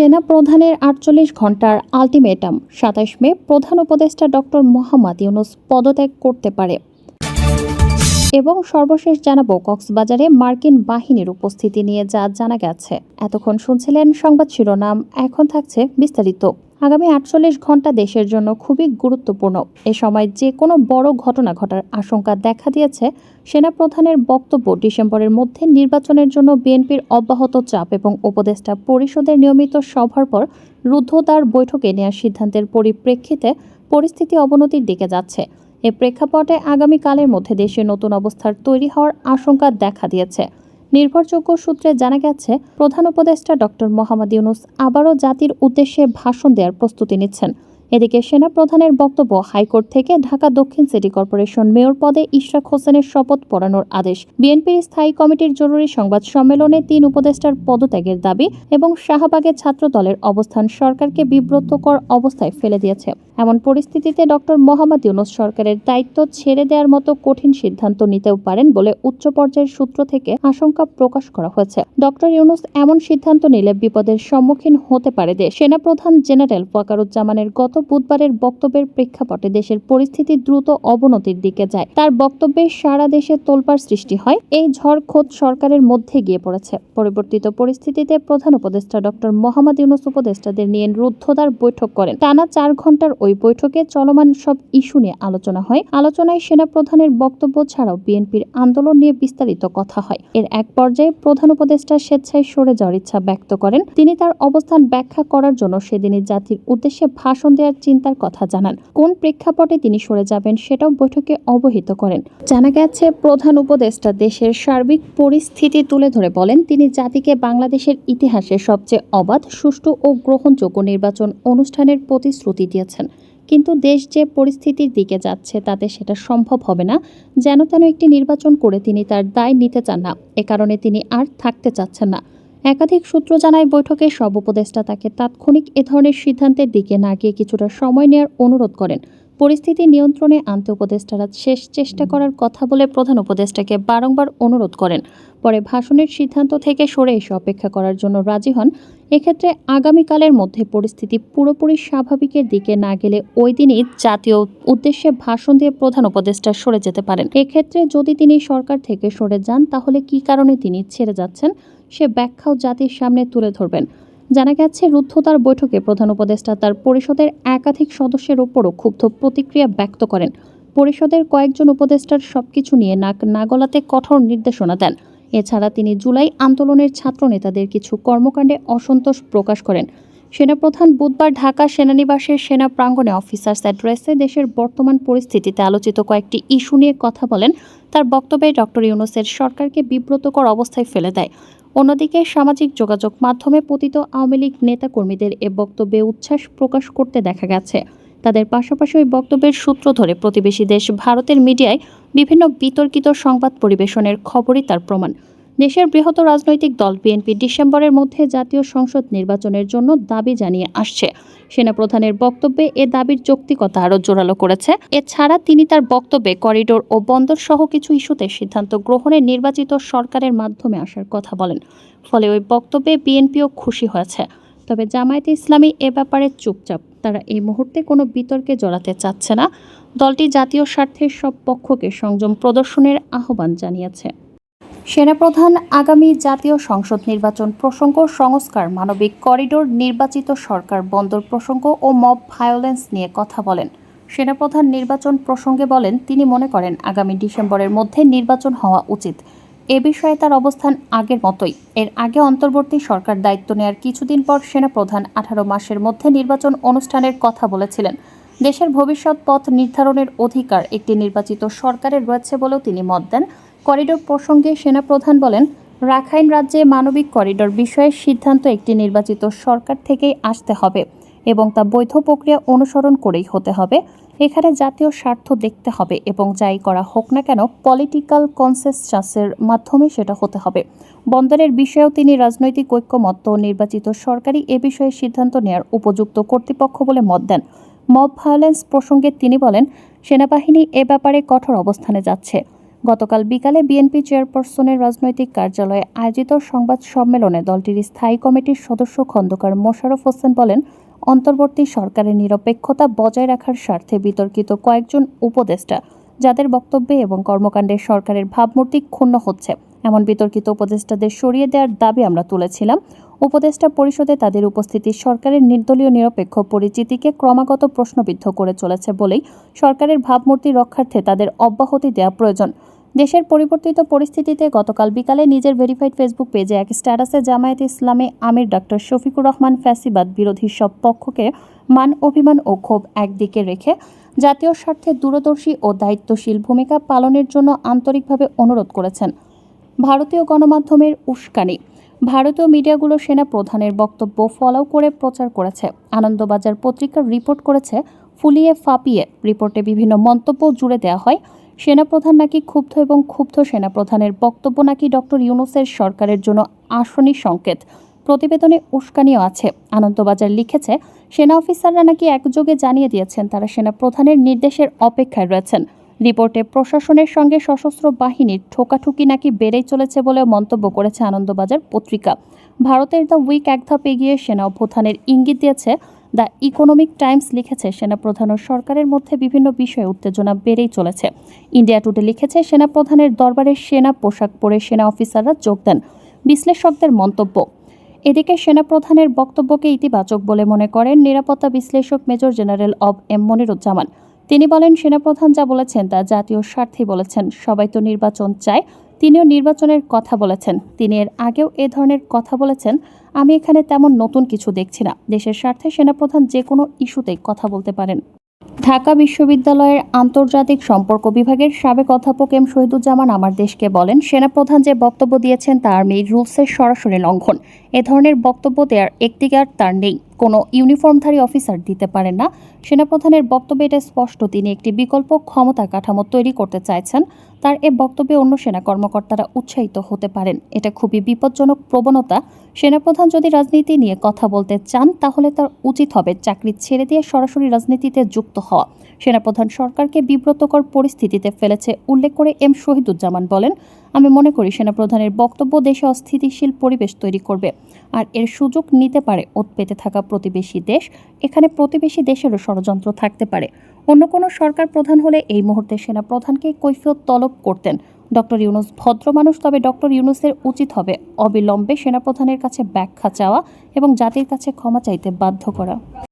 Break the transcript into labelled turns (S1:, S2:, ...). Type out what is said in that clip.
S1: সেনা প্রধানের আটচল্লিশ ঘন্টার আলটিমেটাম সাতাশ মে প্রধান উপদেষ্টা ডক্টর মোহাম্মদ ইউনুস পদত্যাগ করতে পারে এবং সর্বশেষ জানাবো কক্সবাজারে মার্কিন বাহিনীর উপস্থিতি নিয়ে যা জানা গেছে এতক্ষণ শুনছিলেন সংবাদ শিরোনাম এখন থাকছে বিস্তারিত আগামী আটচল্লিশ ঘন্টা দেশের জন্য খুবই গুরুত্বপূর্ণ এ সময় যে কোনো বড় ঘটনা ঘটার আশঙ্কা দেখা দিয়েছে সেনাপ্রধানের বক্তব্য ডিসেম্বরের মধ্যে নির্বাচনের জন্য বিএনপির অব্যাহত চাপ এবং উপদেষ্টা পরিষদের নিয়মিত সভার পর রুদ্ধদ্বার বৈঠকে নেওয়ার সিদ্ধান্তের পরিপ্রেক্ষিতে পরিস্থিতি অবনতির দিকে যাচ্ছে এ প্রেক্ষাপটে আগামীকালের মধ্যে দেশে নতুন অবস্থার তৈরি হওয়ার আশঙ্কা দেখা দিয়েছে নির্ভরযোগ্য সূত্রে জানা গেছে প্রধান উপদেষ্টা ডক্টর মোহাম্মদ ইউনুস আবারও জাতির উদ্দেশ্যে ভাষণ দেওয়ার প্রস্তুতি নিচ্ছেন এদিকে সেনাপ্রধানের বক্তব্য হাইকোর্ট থেকে ঢাকা দক্ষিণ সিটি কর্পোরেশন মেয়র পদে ইশরাক হোসেনের শপথ পড়ানোর আদেশ বিএনপির স্থায়ী কমিটির জরুরি সংবাদ সম্মেলনে তিন উপদেষ্টার পদত্যাগের দাবি এবং শাহবাগে ছাত্র দলের অবস্থান সরকারকে বিব্রতকর অবস্থায় ফেলে দিয়েছে এমন পরিস্থিতিতে ডক্টর মোহাম্মদ ইউনুস সরকারের দায়িত্ব ছেড়ে দেওয়ার মতো কঠিন সিদ্ধান্ত নিতেও পারেন বলে উচ্চ পর্যায়ের সূত্র থেকে আশঙ্কা প্রকাশ করা হয়েছে ডক্টর ইউনুস এমন সিদ্ধান্ত নিলে বিপদের সম্মুখীন হতে পারে দেশ সেনাপ্রধান জেনারেল ফাকারুজ্জামানের গত বুধবারের বক্তব্যের প্রেক্ষাপটে দেশের পরিস্থিতি দ্রুত অবনতির দিকে যায় তার বক্তব্যে সারা দেশে তোলপাড় সৃষ্টি হয় এই ঝড় খোদ সরকারের মধ্যে গিয়ে পড়েছে পরিবর্তিত পরিস্থিতিতে প্রধান উপদেষ্টা ডক্টর মোহাম্মদ ইউনুস উপদেষ্টাদের নিয়ে রুদ্ধদার বৈঠক করেন টানা চার ঘন্টার ওই বৈঠকে চলমান সব ইস্যু নিয়ে আলোচনা হয় আলোচনায় সেনাপ্রধানের বক্তব্য ছাড়াও বিএনপির আন্দোলন নিয়ে বিস্তারিত কথা হয় এর এক পর্যায়ে প্রধান উপদেষ্টা স্বেচ্ছায় সরে যাওয়ার ইচ্ছা ব্যক্ত করেন তিনি তার অবস্থান ব্যাখ্যা করার জন্য সেদিনই জাতির উদ্দেশ্যে ভাষণ দেওয়ার এক চিন্তার কথা জানান কোন প্রেক্ষাপটে তিনি সরে যাবেন সেটাও বৈঠকে অবহিত করেন জানা গেছে প্রধান উপদেষ্টা দেশের সার্বিক পরিস্থিতি তুলে ধরে বলেন তিনি জাতিকে বাংলাদেশের ইতিহাসে সবচেয়ে অবাধ সুষ্ঠু ও গ্রহণযোগ্য নির্বাচন অনুষ্ঠানের প্রতিশ্রুতি দিয়েছেন কিন্তু দেশ যে পরিস্থিতির দিকে যাচ্ছে তাতে সেটা সম্ভব হবে না যেন তেন একটি নির্বাচন করে তিনি তার দায় নিতে চান না এ কারণে তিনি আর থাকতে চাচ্ছেন না একাধিক সূত্র জানায় বৈঠকে সব উপদেষ্টা তাকে তাৎক্ষণিক এ ধরনের সিদ্ধান্তের দিকে না গিয়ে কিছুটা সময় নেওয়ার অনুরোধ করেন পরিস্থিতি নিয়ন্ত্রণে আনতে উপদেষ্টারা শেষ চেষ্টা করার কথা বলে প্রধান উপদেষ্টাকে বারংবার অনুরোধ করেন পরে ভাষণের সিদ্ধান্ত থেকে সরে এসে অপেক্ষা করার জন্য রাজি হন এক্ষেত্রে আগামীকালের মধ্যে পরিস্থিতি পুরোপুরি স্বাভাবিকের দিকে না গেলে ওই দিনই জাতীয় উদ্দেশ্যে ভাষণ দিয়ে প্রধান উপদেষ্টা সরে যেতে পারেন এক্ষেত্রে যদি তিনি সরকার থেকে সরে যান তাহলে কি কারণে তিনি ছেড়ে যাচ্ছেন সে ব্যাখ্যাও জাতির সামনে তুলে ধরবেন জানা গেছে রুদ্ধতার বৈঠকে প্রধান উপদেষ্টা তার পরিষদের একাধিক সদস্যের ওপরও ক্ষুব্ধ প্রতিক্রিয়া ব্যক্ত করেন পরিষদের কয়েকজন উপদেষ্টার সবকিছু নিয়ে নাক না গলাতে কঠোর নির্দেশনা দেন এছাড়া তিনি জুলাই আন্দোলনের ছাত্র নেতাদের কিছু কর্মকাণ্ডে অসন্তোষ প্রকাশ করেন সেনাপ্রধান বুধবার ঢাকা সেনানিবাসের সেনা প্রাঙ্গণে অফিসার্স অ্যাড্রেসে দেশের বর্তমান পরিস্থিতিতে আলোচিত কয়েকটি ইস্যু নিয়ে কথা বলেন তার বক্তব্যে ডক্টর ইউনুসের সরকারকে বিব্রতকর অবস্থায় ফেলে দেয় অন্যদিকে সামাজিক যোগাযোগ মাধ্যমে পতিত আওয়ামী লীগ নেতাকর্মীদের এ বক্তব্যে উচ্ছ্বাস প্রকাশ করতে দেখা গেছে তাদের পাশাপাশি ওই বক্তব্যের সূত্র ধরে প্রতিবেশী দেশ ভারতের মিডিয়ায় বিভিন্ন বিতর্কিত সংবাদ পরিবেশনের খবরই তার প্রমাণ দেশের বৃহত্তর রাজনৈতিক দল বিএনপি ডিসেম্বরের মধ্যে জাতীয় সংসদ নির্বাচনের জন্য দাবি জানিয়ে আসছে সেনাপ্রধানের বক্তব্যে এ দাবির যৌক্তিকতা আরও জোরালো করেছে এছাড়া তিনি তার বক্তব্যে করিডোর ও বন্দর সহ কিছু ইস্যুতে সিদ্ধান্ত গ্রহণে নির্বাচিত সরকারের মাধ্যমে আসার কথা বলেন ফলে ওই বক্তব্যে বিএনপিও খুশি হয়েছে তবে জামায়াতে ইসলামী এ ব্যাপারে চুপচাপ তারা এই মুহূর্তে কোনো বিতর্কে জড়াতে চাচ্ছে না দলটি জাতীয় স্বার্থের সব পক্ষকে সংযম প্রদর্শনের আহ্বান জানিয়েছে সেনাপ্রধান আগামী জাতীয় সংসদ নির্বাচন প্রসঙ্গ সংস্কার মানবিক করিডোর নির্বাচিত সরকার বন্দর প্রসঙ্গ ও মব ভায়োলেন্স নিয়ে কথা বলেন সেনাপ্রধান নির্বাচন প্রসঙ্গে বলেন তিনি মনে করেন আগামী ডিসেম্বরের মধ্যে নির্বাচন হওয়া উচিত এ বিষয়ে তার অবস্থান আগের মতোই এর আগে অন্তর্বর্তী সরকার দায়িত্ব নেয়ার কিছুদিন পর সেনাপ্রধান আঠারো মাসের মধ্যে নির্বাচন অনুষ্ঠানের কথা বলেছিলেন দেশের ভবিষ্যৎ পথ নির্ধারণের অধিকার একটি নির্বাচিত সরকারের রয়েছে বলেও তিনি মত দেন করিডোর প্রসঙ্গে সেনাপ্রধান বলেন রাখাইন রাজ্যে মানবিক করিডোর বিষয়ে সিদ্ধান্ত একটি নির্বাচিত সরকার থেকেই আসতে হবে এবং তা বৈধ প্রক্রিয়া অনুসরণ করেই হতে হবে এখানে জাতীয় স্বার্থ দেখতে হবে এবং যাই করা হোক না কেন পলিটিক্যাল কনসেসাসের মাধ্যমে সেটা হতে হবে বন্দরের বিষয়েও তিনি রাজনৈতিক ঐক্যমত্য নির্বাচিত সরকারি এ বিষয়ে সিদ্ধান্ত নেয়ার উপযুক্ত কর্তৃপক্ষ বলে মত দেন মব ভায়োলেন্স প্রসঙ্গে তিনি বলেন সেনাবাহিনী এ ব্যাপারে কঠোর অবস্থানে যাচ্ছে গতকাল বিকালে বিএনপি চেয়ারপারসনের রাজনৈতিক কার্যালয়ে আয়োজিত সংবাদ সম্মেলনে দলটির স্থায়ী কমিটির সদস্য খন্দকার মোশাররফ হোসেন বলেন অন্তর্বর্তী সরকারের নিরপেক্ষতা বজায় রাখার স্বার্থে বিতর্কিত কয়েকজন উপদেষ্টা যাদের বক্তব্যে এবং কর্মকাণ্ডে সরকারের ভাবমূর্তি ক্ষুণ্ণ হচ্ছে এমন বিতর্কিত উপদেষ্টাদের সরিয়ে দেওয়ার দাবি আমরা তুলেছিলাম উপদেষ্টা পরিষদে তাদের উপস্থিতি সরকারের নির্দলীয় নিরপেক্ষ পরিচিতিকে ক্রমাগত প্রশ্নবিদ্ধ করে চলেছে বলেই সরকারের ভাবমূর্তি রক্ষার্থে তাদের অব্যাহতি দেওয়া প্রয়োজন দেশের পরিবর্তিত পরিস্থিতিতে গতকাল বিকালে নিজের ভেরিফাইড ফেসবুক পেজে এক স্ট্যাটাসে জামায়াতে ইসলামে আমির ডাক্তার শফিকুর রহমান ফ্যাসিবাদ বিরোধী সব পক্ষকে মান অভিমান ও ক্ষোভ একদিকে রেখে জাতীয় স্বার্থে দূরদর্শী ও দায়িত্বশীল ভূমিকা পালনের জন্য আন্তরিকভাবে অনুরোধ করেছেন ভারতীয় গণমাধ্যমের উস্কানি ভারতীয় মিডিয়াগুলো সেনা প্রধানের বক্তব্য ফলো করে প্রচার করেছে আনন্দবাজার পত্রিকার রিপোর্ট করেছে ফুলিয়ে ফাঁপিয়ে রিপোর্টে বিভিন্ন মন্তব্য জুড়ে দেওয়া হয় সেনাপ্রধান নাকি ক্ষুব্ধ এবং ক্ষুব্ধ সেনাপ্রধানের বক্তব্য নাকি ডক্টর ইউনুসের সরকারের জন্য আসনি সংকেত প্রতিবেদনে উস্কানিও আছে আনন্দবাজার লিখেছে সেনা অফিসাররা নাকি একযোগে জানিয়ে দিয়েছেন তারা সেনা প্রধানের নির্দেশের অপেক্ষায় রয়েছেন রিপোর্টে প্রশাসনের সঙ্গে সশস্ত্র বাহিনীর ঠোকাঠুকি নাকি বেড়েই চলেছে বলে মন্তব্য করেছে আনন্দবাজার পত্রিকা ভারতের দ্য উইক এক ধাপ এগিয়ে সেনা অভ্যুত্থানের ইঙ্গিত দিয়েছে দ্য ইকোনমিক টাইমস লিখেছে সেনাপ্রধান ও সরকারের মধ্যে বিভিন্ন বিষয়ে উত্তেজনা বেড়েই চলেছে ইন্ডিয়া টুডে লিখেছে সেনাপ্রধানের দরবারে সেনা পোশাক পরে সেনা অফিসাররা যোগ দেন বিশ্লেষকদের মন্তব্য এদিকে সেনাপ্রধানের বক্তব্যকে ইতিবাচক বলে মনে করেন নিরাপত্তা বিশ্লেষক মেজর জেনারেল অব এম মনিরুজ্জামান তিনি বলেন সেনাপ্রধান যা বলেছেন তা জাতীয় স্বার্থেই বলেছেন সবাই তো নির্বাচন চায় তিনিও নির্বাচনের কথা বলেছেন তিনি এর আগেও এ ধরনের কথা বলেছেন আমি এখানে তেমন নতুন কিছু দেখছি না দেশের স্বার্থে সেনাপ্রধান যে কোনো ইস্যুতে কথা বলতে পারেন ঢাকা বিশ্ববিদ্যালয়ের আন্তর্জাতিক সম্পর্ক বিভাগের সাবেক অধ্যাপক এম শহীদুজ্জামান আমার দেশকে বলেন সেনাপ্রধান যে বক্তব্য দিয়েছেন তা আর্মির রুলসের সরাসরি লঙ্ঘন এ ধরনের বক্তব্য দেওয়ার একটি তার নেই কোনো ইউনিফর্মধারী অফিসার দিতে পারেন না সেনাপ্রধানের বক্তব্যে এটা স্পষ্ট তিনি একটি বিকল্প ক্ষমতা কাঠামো তৈরি করতে চাইছেন তার এ বক্তব্যে অন্য সেনা কর্মকর্তারা উৎসাহিত হতে পারেন এটা খুবই বিপজ্জনক প্রবণতা সেনাপ্রধান যদি রাজনীতি নিয়ে কথা বলতে চান তাহলে তার উচিত হবে চাকরি ছেড়ে দিয়ে সরাসরি রাজনীতিতে যুক্ত হওয়া সেনাপ্রধান সরকারকে বিব্রতকর পরিস্থিতিতে ফেলেছে উল্লেখ করে এম শহীদুজ্জামান বলেন আমরা মনে করি সেনাপ্রধানের বক্তব্য দেশে অস্থিতিশীল পরিবেশ তৈরি করবে আর এর সুযোগ নিতে পারে ওত পেতে থাকা প্রতিবেশী দেশ এখানে প্রতিবেশী দেশেরও ষড়যন্ত্র থাকতে পারে অন্য কোনো সরকার প্রধান হলে এই মুহূর্তে সেনাপ্রধানকে কৈফিয়ত তলব করতেন ডক্টর ইউনুস ভদ্র মানুষ তবে ডক্টর ইউনুসের উচিত হবে অবিলম্বে সেনাপ্রধানের কাছে ব্যাখ্যা চাওয়া এবং জাতির কাছে ক্ষমা চাইতে বাধ্য করা